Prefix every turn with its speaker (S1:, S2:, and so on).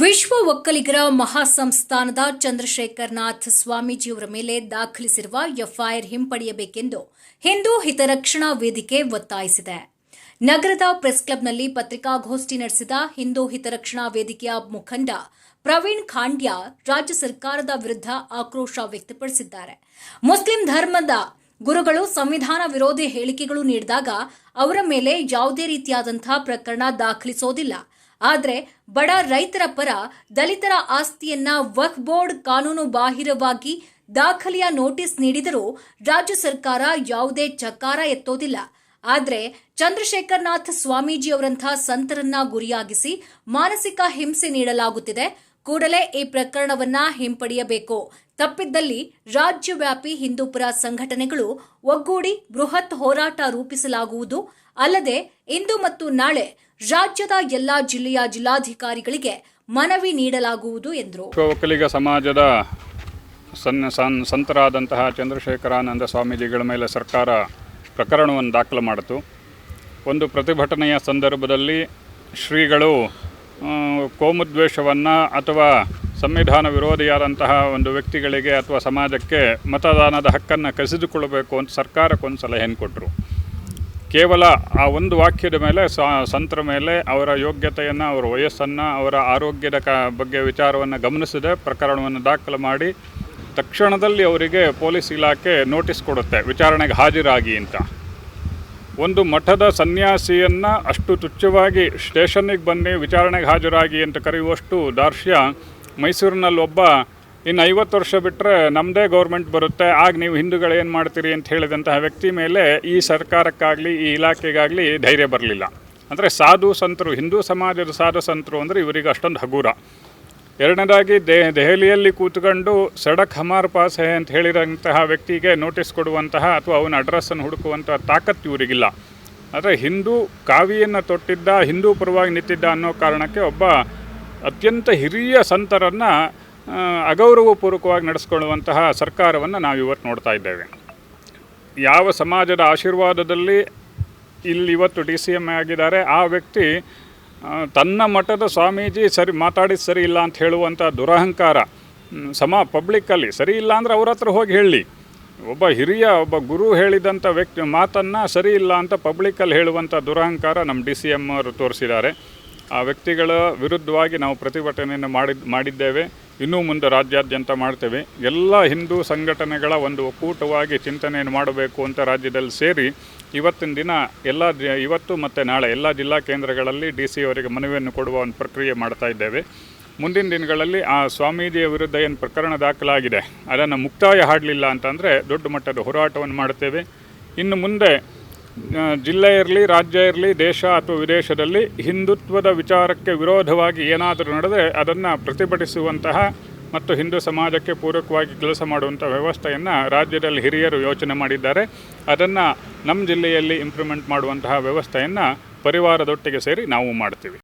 S1: ವಿಶ್ವ ಒಕ್ಕಲಿಗರ ಮಹಾಸಂಸ್ಥಾನದ ಚಂದ್ರಶೇಖರನಾಥ್ ಸ್ವಾಮೀಜಿಯವರ ಮೇಲೆ ದಾಖಲಿಸಿರುವ ಎಫ್ಐಆರ್ ಹಿಂಪಡೆಯಬೇಕೆಂದು ಹಿಂದೂ ಹಿತರಕ್ಷಣಾ ವೇದಿಕೆ ಒತ್ತಾಯಿಸಿದೆ. ನಗರದ ಪ್ರೆಸ್ ಕ್ಲಬ್ನಲ್ಲಿ ಪತ್ರಿಕಾಗೋಷ್ಠಿ ನಡೆಸಿದ ಹಿಂದೂ ಹಿತರಕ್ಷಣಾ ವೇದಿಕೆಯ ಮುಖಂಡ ಪ್ರವೀಣ್ ಖಾಂಡ್ಯ ರಾಜ್ಯ ಸರ್ಕಾರದ ವಿರುದ್ಧ ಆಕ್ರೋಶ ವ್ಯಕ್ತಪಡಿಸಿದ್ದಾರೆ. ಮುಸ್ಲಿಂ ಧರ್ಮದ ಗುರುಗಳು ಸಂವಿಧಾನ ವಿರೋಧಿ ಹೇಳಿಕೆಗಳು ನೀಡಿದಾಗ ಅವರ ಮೇಲೆ ಯಾವುದೇ ರೀತಿಯಾದಂತಹ ಪ್ರಕರಣ ದಾಖಲಿಸೋದಿಲ್ಲ. ಆದರೆ ಬಡ ರೈತರ ಪರ ದಲಿತರ ಆಸ್ತಿಯನ್ನ ವಕ್ಫ್ ಬೋರ್ಡ್ ಕಾನೂನು ಬಾಹಿರವಾಗಿ ದಾಖಲೆಯ ನೋಟಿಸ್ ನೀಡಿದರೂ ರಾಜ್ಯ ಸರ್ಕಾರ ಯಾವುದೇ ಚಕಾರ ಎತ್ತೋದಿಲ್ಲ. ಆದರೆ ಚಂದ್ರಶೇಖರನಾಥ್ ಸ್ವಾಮೀಜಿಯವರಂಥ ಸಂತರನ್ನ ಗುರಿಯಾಗಿಸಿ ಮಾನಸಿಕ ಹಿಂಸೆ ನೀಡಲಾಗುತ್ತಿದೆ. ಕೂಡಲೇ ಈ ಪ್ರಕರಣವನ್ನ ಹಿಂಪಡೆಯಬೇಕು. ತಪ್ಪಿದ್ದಲ್ಲಿ ರಾಜ್ಯವ್ಯಾಪಿ ಹಿಂದೂಪುರ ಸಂಘಟನೆಗಳು ಒಗ್ಗೂಡಿ ಬೃಹತ್ ಹೋರಾಟ ರೂಪಿಸಲಾಗುವುದು. ಅಲ್ಲದೆ ಇಂದು ಮತ್ತು ನಾಳೆ ರಾಜ್ಯದ ಎಲ್ಲಾ ಜಿಲ್ಲೆಯ ಜಿಲ್ಲಾಧಿಕಾರಿಗಳಿಗೆ ಮನವಿ ನೀಡಲಾಗುವುದು ಎಂದರು.
S2: ಒಕ್ಕಲಿಗ ಸಮಾಜದ ಸನ್ ಸನ್ ಸಂತರಾದಂತಹ ಚಂದ್ರಶೇಖರಾನಂದ ಸ್ವಾಮೀಜಿಗಳ ಮೇಲೆ ಸರ್ಕಾರ ಪ್ರಕರಣವನ್ನು ದಾಖಲು ಮಾಡಿತು. ಒಂದು ಪ್ರತಿಭಟನೆಯ ಸಂದರ್ಭದಲ್ಲಿ ಶ್ರೀಗಳು ಕೋಮುದ್ವೇಷವನ್ನು ಅಥವಾ ಸಂವಿಧಾನ ವಿರೋಧಿಯಾದಂತಹ ಒಂದು ವ್ಯಕ್ತಿಗಳಿಗೆ ಅಥವಾ ಸಮಾಜಕ್ಕೆ ಮತದಾನದ ಹಕ್ಕನ್ನು ಕಸಿದುಕೊಳ್ಳಬೇಕು ಅಂತ ಸರ್ಕಾರಕ್ಕೊಂದು ಸಲಹೆಯನ್ನು ಕೊಟ್ಟರು. ಕೇವಲ ಆ ಒಂದು ವಾಕ್ಯದ ಮೇಲೆ ಸಂತರ ಮೇಲೆ ಅವರ ಯೋಗ್ಯತೆಯನ್ನು, ಅವರ ವಯಸ್ಸನ್ನು, ಅವರ ಆರೋಗ್ಯದ ಕ, ಬಗ್ಗೆ ವಿಚಾರವನ್ನು ಗಮನಿಸದೆ ಪ್ರಕರಣವನ್ನು ದಾಖಲು ಮಾಡಿ ತಕ್ಷಣದಲ್ಲಿ ಅವರಿಗೆ ಪೊಲೀಸ್ ಇಲಾಖೆ ನೋಟಿಸ್ ಕೊಡುತ್ತೆ, ವಿಚಾರಣೆಗೆ ಹಾಜರಾಗಿ ಅಂತ. ಒಂದು ಮಠದ ಸನ್ಯಾಸಿಯನ್ನು ಅಷ್ಟು ತುಚ್ಛವಾಗಿ ಸ್ಟೇಷನ್ನಿಗೆ ಬನ್ನಿ, ವಿಚಾರಣೆಗೆ ಹಾಜರಾಗಿ ಅಂತ ಕರೆಯುವಷ್ಟು ದಾರ್ಶ್ಯ ಮೈಸೂರಿನಲ್ಲಿ ಒಬ್ಬ ಇನ್ನು ಐವತ್ತು ವರ್ಷ ಬಿಟ್ಟರೆ ನಮ್ಮದೇ ಗೌರ್ಮೆಂಟ್ ಬರುತ್ತೆ, ಆಗ ನೀವು ಹಿಂದೂಗಳು ಏನು ಮಾಡ್ತೀರಿ ಅಂತ ಹೇಳಿದಂತಹ ವ್ಯಕ್ತಿ ಮೇಲೆ ಈ ಸರ್ಕಾರಕ್ಕಾಗಲಿ, ಈ ಇಲಾಖೆಗಾಗಲಿ ಧೈರ್ಯ ಬರಲಿಲ್ಲ. ಅಂದರೆ ಸಾಧು ಸಂತರು, ಹಿಂದೂ ಸಮಾಜದ ಸಾಧು ಸಂತರು ಅಂದರೆ ಇವರಿಗೆ ಅಷ್ಟೊಂದು ಹಗೂರ. ಎರಡನೇದಾಗಿ ದೆ, ದೆಹಲಿಯಲ್ಲಿ ಕೂತ್ಕೊಂಡು ಸಡಕ್ ಹಮಾರ್ ಪಾಸ್ ಹೇ ಅಂತ ಹೇಳಿರೋಂತಹ ವ್ಯಕ್ತಿಗೆ ನೋಟಿಸ್ ಕೊಡುವಂತಹ ಅಥವಾ ಅವನ ಅಡ್ರೆಸ್ಸನ್ನು ಹುಡುಕುವಂತಹ ತಾಕತ್ತು ಇವರಿಗಿಲ್ಲ. ಆದರೆ ಹಿಂದೂ ಕಾವಿಯನ್ನು ತೊಟ್ಟಿದ್ದ, ಹಿಂದೂ ಪರವಾಗಿ ನಿಂತಿದ್ದ ಅನ್ನೋ ಕಾರಣಕ್ಕೆ ಒಬ್ಬ ಅತ್ಯಂತ ಹಿರಿಯ ಸಂತರನ್ನು ಅಗೌರವಪೂರ್ವಕವಾಗಿ ನಡೆಸ್ಕೊಳ್ಳುವಂತಹ ಸರ್ಕಾರವನ್ನು ನಾವು ಇವತ್ತು ನೋಡ್ತಾ ಇದ್ದೇವೆ. ಯಾವ ಸಮಾಜದ ಆಶೀರ್ವಾದದಲ್ಲಿ ಇಲ್ಲಿ ಇವತ್ತು ಡಿ ಸಿ ಎಂ ಆಗಿದ್ದಾರೆ, ಆ ವ್ಯಕ್ತಿ ತನ್ನ ಮಠದ ಸ್ವಾಮೀಜಿ ಸರಿ ಮಾತಾಡಿದ ಸರಿ ಇಲ್ಲ ಅಂತ ಹೇಳುವಂಥ ದುರಹಂಕಾರ ಸಮ ಪಬ್ಲಿಕ್ಕಲ್ಲಿ ಸರಿ ಇಲ್ಲ ಅಂದರೆ ಅವ್ರ ಹತ್ರ ಹೋಗಿ ಹೇಳಿ. ಒಬ್ಬ ಹಿರಿಯ, ಒಬ್ಬ ಗುರು ಹೇಳಿದಂಥ ವ್ಯಕ್ತಿ ಮಾತನ್ನು ಸರಿ ಇಲ್ಲ ಅಂತ ಪಬ್ಲಿಕ್ಕಲ್ಲಿ ಹೇಳುವಂಥ ದುರಹಂಕಾರ ನಮ್ಮ ಡಿ ಸಿ ಎಂ ಅವರು ತೋರಿಸಿದ್ದಾರೆ. ಆ ವ್ಯಕ್ತಿಗಳ ವಿರುದ್ಧವಾಗಿ ನಾವು ಪ್ರತಿಭಟನೆಯನ್ನು ಮಾಡಿದ್, ಮಾಡಿದ್ದೇವೆ. ಇನ್ನೂ ಮುಂದೆ ರಾಜ್ಯಾದ್ಯಂತ ಮಾಡ್ತೇವೆ. ಎಲ್ಲ ಹಿಂದೂ ಸಂಘಟನೆಗಳ ಒಂದು ಒಕ್ಕೂಟವಾಗಿ ಚಿಂತನೆಯನ್ನು ಮಾಡಬೇಕು ಅಂತ ರಾಜ್ಯದಲ್ಲಿ ಸೇರಿ ಇವತ್ತಿನ ದಿನ ಎಲ್ಲ ಇವತ್ತು ಮತ್ತು ನಾಳೆ ಎಲ್ಲ ಜಿಲ್ಲಾ ಕೇಂದ್ರಗಳಲ್ಲಿ ಡಿ ಸಿ ಅವರಿಗೆ ಮನವಿಯನ್ನು ಕೊಡುವ ಒಂದು ಪ್ರಕ್ರಿಯೆ ಮಾಡ್ತಾ ಇದ್ದೇವೆ. ಮುಂದಿನ ದಿನಗಳಲ್ಲಿ ಆ ಸ್ವಾಮೀಜಿಯ ವಿರುದ್ಧ ಏನು ಪ್ರಕರಣ ದಾಖಲಾಗಿದೆ, ಅದನ್ನು ಮುಕ್ತಾಯ ಹಾಡಲಿಲ್ಲ ಅಂತಂದರೆ ದೊಡ್ಡ ಮಟ್ಟದ ಹೋರಾಟವನ್ನು ಮಾಡ್ತೇವೆ. ಇನ್ನು ಮುಂದೆ ಜಿಲ್ಲೆ ಇರಲಿ, ರಾಜ್ಯ ಇರಲಿ, ದೇಶ ಅಥವಾ ವಿದೇಶದಲ್ಲಿ ಹಿಂದುತ್ವದ ವಿಚಾರಕ್ಕೆ ವಿರೋಧವಾಗಿ ಏನಾದರೂ ನಡೆದರೆ ಅದನ್ನು ಪ್ರತಿಭಟಿಸುವಂತಹ ಮತ್ತು ಹಿಂದೂ ಸಮಾಜಕ್ಕೆ ಪೂರಕವಾಗಿ ಕೆಲಸ ಮಾಡುವಂಥ ವ್ಯವಸ್ಥೆಯನ್ನು ರಾಜ್ಯದಲ್ಲಿ ಹಿರಿಯರು ಯೋಚನೆ ಮಾಡಿದ್ದಾರೆ. ಅದನ್ನು ನಮ್ಮ ಜಿಲ್ಲೆಯಲ್ಲಿ ಇಂಪ್ರೂವ್ಮೆಂಟ್ ಮಾಡುವಂತಹ ವ್ಯವಸ್ಥೆಯನ್ನು ಪರಿವಾರದೊಟ್ಟಿಗೆ ಸೇರಿ ನಾವು ಮಾಡ್ತೀವಿ.